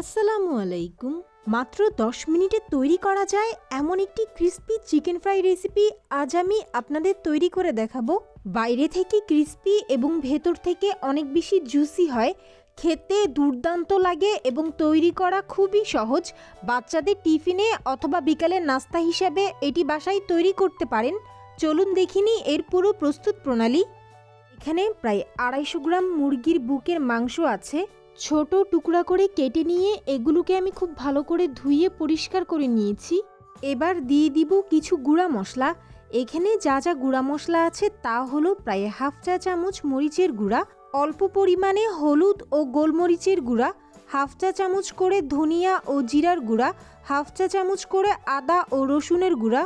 আসসালামু আলাইকুম। মাত্র দশ মিনিটে তৈরি করা যায় এমন একটি ক্রিস্পি চিকেন ফ্রাই রেসিপি আজ আমি আপনাদের তৈরি করে দেখাবো। বাইরে থেকে ক্রিস্পি এবং ভেতর থেকে অনেক বেশি জুসি হয়, খেতে দুর্দান্ত লাগে এবং তৈরি করা খুবই সহজ। বাচ্চাদের টিফিনে অথবা বিকালের নাস্তা হিসাবে এটি বাসায় তৈরি করতে পারেন। চলুন দেখিনি এর পুরো প্রস্তুত প্রণালী। এখানে প্রায় আড়াইশো গ্রাম মুরগির বুকের মাংস আছে। ছোট টুকরা করে কেটে নিয়ে এগুলোকে আমি খুব ভালো করে ধুয়ে পরিষ্কার করে নিয়েছি। এবার দিয়ে দিব কিছু গুঁড়া মশলা। এখানে যা যা গুঁড়া মশলা আছে তা হলো প্রায় হাফ চা চামচ মরিচের গুঁড়া, অল্প পরিমাণে হলুদ ও গোলমরিচের গুঁড়া, হাফ চা চামচ করে ধনিয়া ও জিরার গুঁড়া, হাফ চা চামচ করে আদা ও রসুনের গুঁড়া,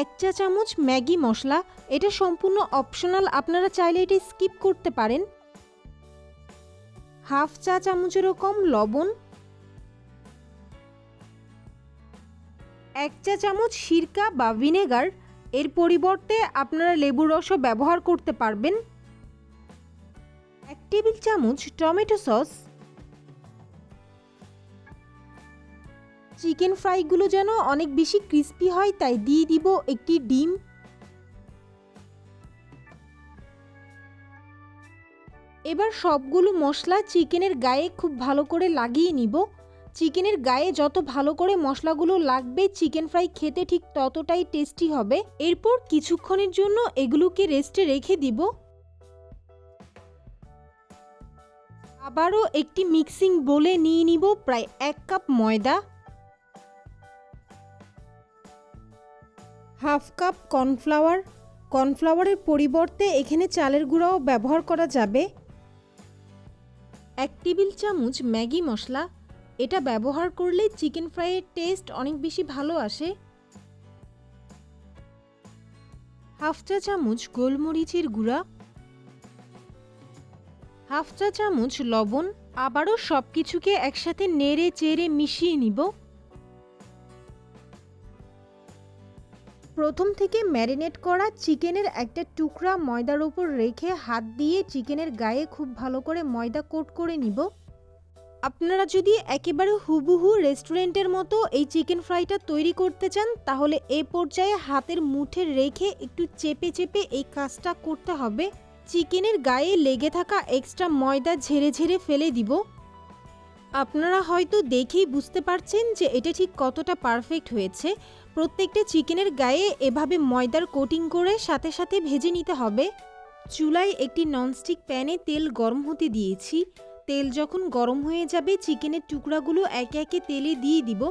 এক চা চামচ ম্যাগি মশলা। এটা সম্পূর্ণ অপশনাল, আপনারা চাইলে এটি স্কিপ করতে পারেন। হাফ চা চামচেরও কম লবণ, এক চা চামচ সিরকা বা ভিনেগার, এর পরিবর্তে আপনারা লেবুর রসও ব্যবহার করতে পারবেন। এক টেবিল চামচ টমেটো সস, চিকেন ফ্রাইগুলো যেন অনেক বেশি ক্রিস্পি হয়, তাই দিয়ে দিব একটি ডিম। এবার সবগুলো মশলা চিকেনের গায়ে খুব ভালো করে লাগিয়ে নিব। চিকেনের গায়ে যত ভালো করে মশলাগুলো লাগবে, চিকেন ফ্রাই খেতে ঠিক ততটাই টেস্টি হবে। এরপর কিছুক্ষণের জন্য এগুলোকে রেস্টে রেখে দিব। আবারও একটি মিক্সিং বলে নিয়ে নিব প্রায় এক কাপ ময়দা। Half cup cornflour. কর্নফ্লাওয়ারের পরিবর্তে এখানে চালের গুঁড়াও ব্যবহার করা যাবে। এক টেবিল চামচ ম্যাগি মশলা। এটা ব্যবহার করলে চিকেন ফ্রাইয়ের টেস্ট অনেক বেশি ভালো আসে। হাফ চা চামচ গোলমরিচের গুঁড়া। হাফ চা চামচ লবণ। আবারও সব কিছুকে একসাথে নেড়ে চেড়ে মিশিয়ে নিব। প্রথম থেকে ম্যারিনেট করা চিকেনের একটা টুকরা ময়দার ওপর রেখে হাত দিয়ে চিকেনের গায়ে খুব ভালো করে ময়দা কোট করে নিব। আপনারা যদি একেবারে হুবহু রেস্টুরেন্টের মতো এই চিকেন ফ্রাইটা তৈরি করতে চান, তাহলে এ পর্যায়ে হাতের মুঠে রেখে একটু চেপে চেপে এই কাজটা করতে হবে। চিকেনের গায়ে লেগে থাকা এক্সট্রা ময়দা ঝেড়ে ঝেড়ে ফেলে দিব। আপনারা হয়তো দেখেই বুঝতে পারছেন যে এটা ঠিক কতটা পারফেক্ট হয়েছে। প্রত্যেকটা চিকেনের গায়ে এভাবে ময়দার কোটিং করে সাথে সাথে ভেজে নিতে হবে। চুলায় একটি ননস্টিক প্যানে তেল গরম হতে দিয়েছি। তেল যখন গরম হয়ে যাবে, চিকেনের টুকরাগুলো একে একে তেলে দিয়ে দিব।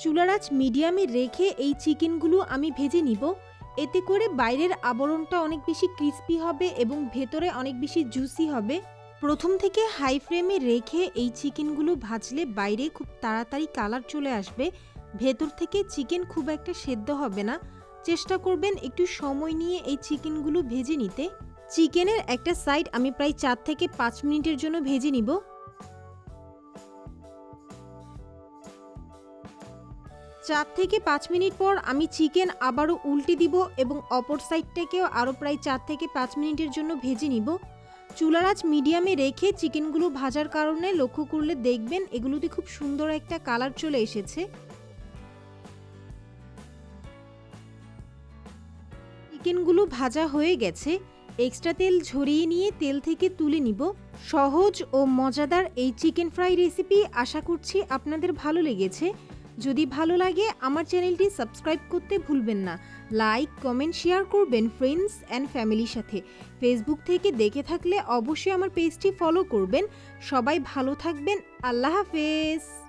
চুলার আঁচ মিডিয়ামে রেখে এই চিকেনগুলো আমি ভেজে নিব। এতে করে বাইরের আবরণটা অনেক বেশি ক্রিস্পি হবে এবং ভেতরে অনেক বেশি জুসি হবে। প্রথম থেকে হাই ফ্লেমে রেখে এই চিকেনগুলো ভাজলে বাইরে খুব তাড়াতাড়ি কালার চলে আসবে। ভেতর থেকে চিকেন খুব একটা সেদ্ধ হবে না। চেষ্টা করবেন একটু সময় নিয়ে এই চিকেনগুলো ভেজে নিতে। চিকেনের একটা সাইড আমি প্রায় চার থেকে পাঁচ মিনিটের জন্য ভেজে নিব। চার থেকে পাঁচ মিনিট পর আমি চিকেন আবারও উল্টে দিব এবং অপর সাইডটাকেও আরও প্রায় চার থেকে পাঁচ মিনিটের জন্য ভেজে নিব। চুলার আঁচ মিডিয়ামে রেখে চিকেনগুলো ভাজার কারণে লক্ষ্য করলে দেখবেন এগুলোতে খুব সুন্দর একটা কালার চলে এসেছে। চিকেনগুলো ভাজা হয়ে গেছে। এক্সট্রা তেল ঝরিয়ে নিয়ে তেল থেকে তুলে নিব। সহজ ও মজাদার এই চিকেন ফ্রাই রেসিপি আশা করছি আপনাদের ভালো লেগেছে। যদি ভালো লাগে আমার চ্যানেলটি সাবস্ক্রাইব করতে ভুলবেন না। লাইক, কমেন্ট, শেয়ার করবেন ফ্রেন্ডস অ্যান্ড ফ্যামিলির সাথে। ফেসবুক থেকে দেখে থাকলে অবশ্যই আমার পেজটি ফলো করবেন। সবাই ভালো থাকবেন। আল্লাহ হাফেজ।